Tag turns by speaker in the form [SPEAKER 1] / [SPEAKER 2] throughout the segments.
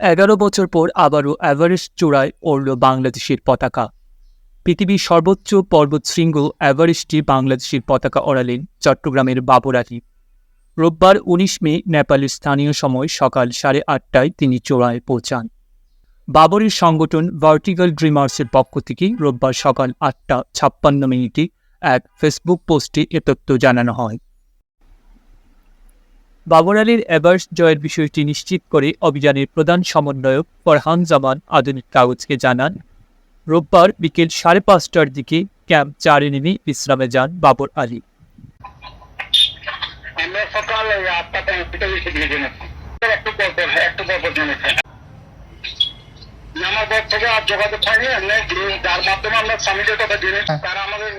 [SPEAKER 1] এগারো বছর পর আবারও এভারেস্ট চূড়ায় ওড়ল বাংলাদেশের পতাকা। পৃথিবীর সর্বোচ্চ পর্বত শৃঙ্গ এভারেস্টে বাংলাদেশের পতাকা ওড়ালেন চট্টগ্রামের বাবর রোববার উনিশ মে নেপালের স্থানীয় সময় সকাল সাড়ে আটটায় তিনি চূড়ায় পৌঁছান। বাবরের সংগঠন ভার্টিক্যাল ড্রিমার্সের পক্ষ থেকে রোববার সকাল আটটা ছাপ্পান্ন মিনিটে এক ফেসবুক পোস্টে এ তথ্য জানানো হয়। বাবর আলীর এভারেস্ট জয়ের বিষয়টি নিশ্চিত করে অভিযানের প্রধান সমন্বয়ক ফরহান জামান আধুনিক কাগজকে জানান, রোববার বিকেল সাড়ে পাঁচটার দিকে ক্যাম্প চারে নেমে বিশ্রামে যান বাবর আলী।
[SPEAKER 2] পর পর পর পর পর যোগাযোগ যার মাধ্যমে আমরা কথা তারা আমাদের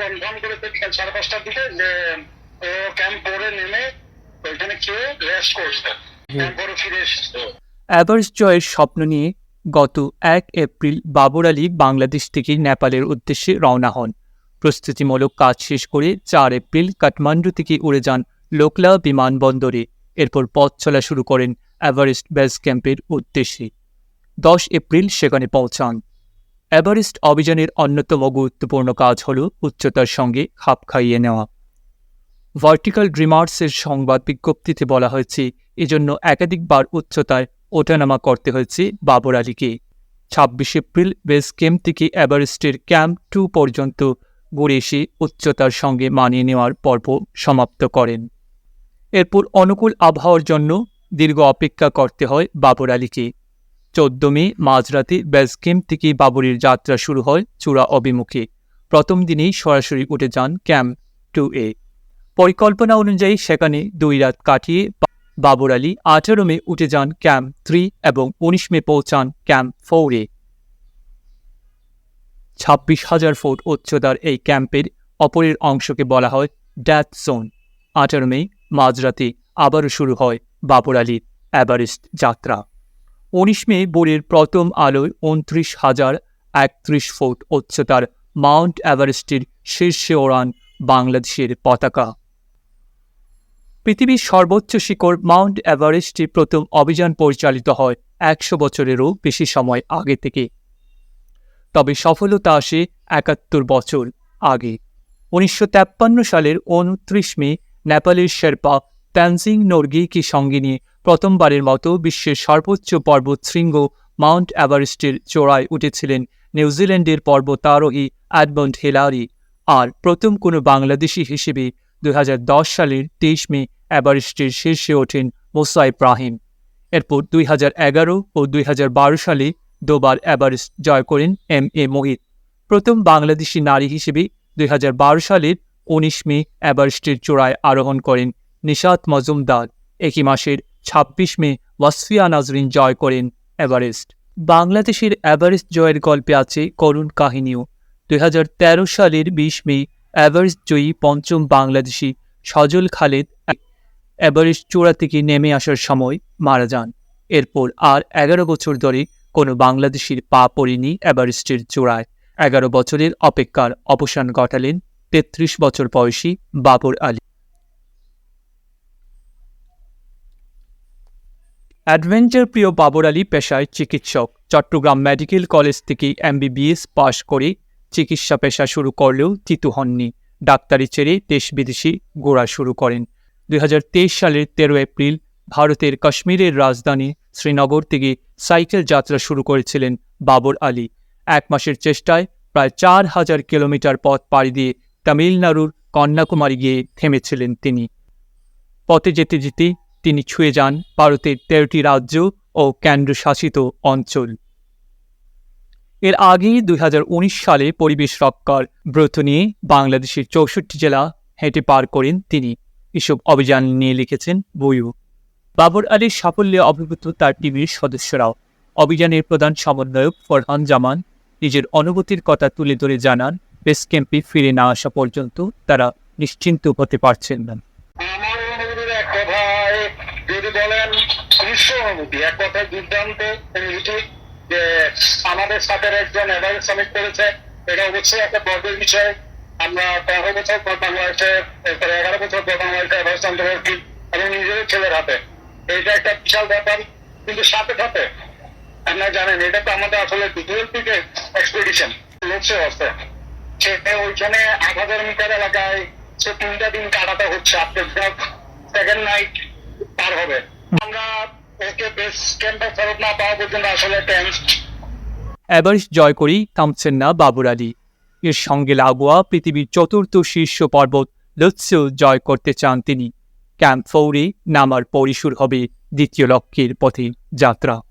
[SPEAKER 2] করেছে সাড়ে পাঁচটার দিকে যে ক্যাম্প করে নেমে ওইখানে খেয়ে রেস্ট করছে? ক্যাম্প ফিরে এসেছে।
[SPEAKER 1] এভারেস্ট জয়ের স্বপ্ন নিয়ে গত এক এপ্রিল বাবর আলী বাংলাদেশ থেকে নেপালের উদ্দেশ্যে রওনা হন। প্রস্তুতিমূলক কাজ শেষ করে চার এপ্রিল কাঠমান্ডু থেকে উড়ে যান লোকলা বিমানবন্দরে। এরপর পথ চলা শুরু করেন এভারেস্ট বেস ক্যাম্পের উদ্দেশ্যে। দশ এপ্রিল সেখানে পৌঁছান। এভারেস্ট অভিযানের অন্যতম গুরুত্বপূর্ণ কাজ হল উচ্চতার সঙ্গে খাপ খাইয়ে নেওয়া। ভার্টিক্যাল ড্রিমার্সের সংবাদ বিজ্ঞপ্তিতে বলা হয়েছে, এজন্য একাধিকবার উচ্চতায় ওঠানামা করতে হয়েছে বাবর আলীকে। ছাব্বিশ এপ্রিল বেস ক্যাম্প থেকে এভারেস্টের ক্যাম্প টু পর্যন্ত ঘুরে এসে উচ্চতার সঙ্গে মানিয়ে নেওয়ার পর্ব সমাপ্ত করেন। এরপর অনুকূল আবহাওয়ার জন্য দীর্ঘ অপেক্ষা করতে হয় বাবর আলীকে। চোদ্দ মে মাঝরাতে বেস ক্যাম্প থেকে বাবরের যাত্রা শুরু হয় চূড়া অভিমুখে। প্রথম দিনেই সরাসরি উঠে যান ক্যাম্প টু এ। পরিকল্পনা অনুযায়ী সেখানে দুই রাত কাটিয়ে বাবর আলী আঠারো মে উঠে যান ক্যাম্প থ্রি এবং উনিশ মে পৌঁছান ক্যাম্প ফোরে। ছাব্বিশ হাজার ফুট উচ্চতার এই ক্যাম্পের অপরের অংশকে বলা হয় ড্যাথ জোন। আঠারো মে মাঝরাতে আবারও শুরু হয় বাবর আলীর এভারেস্ট যাত্রা। উনিশ মে বোরের প্রথম আলোয় উনত্রিশ হাজার একত্রিশ ফুট উচ্চতার মাউন্ট এভারেস্টের শীর্ষে ওড়ান বাংলাদেশের পতাকা। পৃথিবীর সর্বোচ্চ শিখর মাউন্ট এভারেস্টে প্রথম অভিযান পরিচালিত হয় একশো বছরেরও বেশি সময় আগে থেকে। তবে সফলতা আসে একাত্তর বছর আগে। উনিশশো সালের উনত্রিশ মে নেপালের শেরপা তানজিং নোরগিকে সঙ্গে নিয়ে প্রথমবারের মতো বিশ্বের সর্বোচ্চ পর্বত শৃঙ্গ মাউন্ট এভারেস্টের চূড়ায় উঠেছিলেন নিউজিল্যান্ডের পর্বতারোহী অ্যাডমন্ড হেলারি। আর প্রথম কোনো বাংলাদেশি হিসেবে দুই হাজার দশ সালের তেইশ মে এভারেস্টের শীর্ষে ওঠেন মোসা ইব্রাহিম। এরপর দুই হাজার এগারো ও দুই হাজার বারো সালে দুবার এভারেস্ট জয় করেন এম এ মোহিত প্রথম বাংলাদেশি নারী হিসেবে দুই হাজার বারো সালের উনিশ মে এভারেস্টের চূড়ায় আরোহণ করেন নিশাত মজুমদার। একই মাসের ছাব্বিশ মে ওয়াসফিয়া নাজরিন জয় করেন এভারেস্ট। বাংলাদেশের এভারেস্ট জয়ের গল্পে আছে করুণ কাহিনীও। দুই হাজার তেরো সালের বিশ মে এভারেস্ট জয়ী পঞ্চম বাংলাদেশি সজল খালেদ এভারেস্ট চূড়া থেকে নেমে আসার সময় মারা যান। এরপর আর এগারো বছর ধরে কোনো বাংলাদেশির পা পড়েনি এভারেস্টের চূড়ায়। এগারো বছরের অপেক্ষার অবসান ঘটালেন তেত্রিশ বছর বয়সী বাবর আলী। অ্যাডভেঞ্চার প্রিয় বাবর আলী পেশায় চিকিৎসক, চট্টগ্রাম মেডিকেল কলেজ থেকে এমবিবিএস পাশ করে চিকিৎসা পেশা শুরু করলেও তিতু হননি। ডাক্তারি ছেড়ে দেশ বিদেশি গোড়া শুরু করেন। দুই হাজার তেইশ সালের তেরো এপ্রিল ভারতের কাশ্মীরের রাজধানী শ্রীনগর থেকে সাইকেল যাত্রা শুরু করেছিলেন বাবর আলী। এক মাসের চেষ্টায় প্রায় চার হাজার কিলোমিটার পথ পাড়ি দিয়ে তামিলনাড়ুর কন্যাকুমারী গিয়ে থেমেছিলেন তিনি। পথে যেতে যেতে তিনি ছুঁয়ে যান ভারতের তেরোটি রাজ্য ও কেন্দ্রশাসিত অঞ্চল। এর আগেই দুই হাজার উনিশ সালে পরিবেশ রক্ষার ব্রত নিয়ে বাংলাদেশের চৌষট্টি জেলা হেঁটে পার করেন তিনি। এসব অভিযান নিয়ে লিখেছেন বইও। বাবর আলীর সাফল্যে অভিভূত তার টিভির সদস্যরাও। অভিযানের প্রধান সমন্বয়ক ফরহান জামান নিজের অনুভূতির কথা তুলে ধরে জানান বেস ক্যাম্পে ফিরে না আসা পর্যন্ত তারা নিশ্চিন্ত হতে পারছেন না।
[SPEAKER 2] এক দুর্দান্ত যে আমাদের সাথে একজন এভারেস্ট সামিট করেছে, এটা অবশ্যই একটা গর্বের বিষয়। আমরা তেরো বছর পর বাংলাদেশে এরপরে এগারো বছর পর বাংলাদেশে এভারেস্ট অন্তর্ভুক্তি এবং নিজেদের ছেলের হাতে। এইটা একটা বিশাল ব্যাপার, কিন্তু সাথে সাথে, আপনারা জানেন, এটা তো আমাদের আসলে টুয়েলভ দিকে এক্সপেডিশন লক্ষ্য আছে সে ওইখানে আট হাজার মিটার এলাকায়, সে তিনটা দিন কাটাতে হচ্ছে আপনার সেকেন্ড নাইট পার হবে। আমরা
[SPEAKER 1] এভারেস্ট জয় করি থামছেন না বাবুর আলী। এর সঙ্গে লাগোয়া পৃথিবীর চতুর্থ শীর্ষ পর্বত লুৎসু জয় করতে চান তিনি। ক্যাম্প ফৌরে নামার পরিসুর হবে দ্বিতীয় লক্ষ্যের পথে যাত্রা।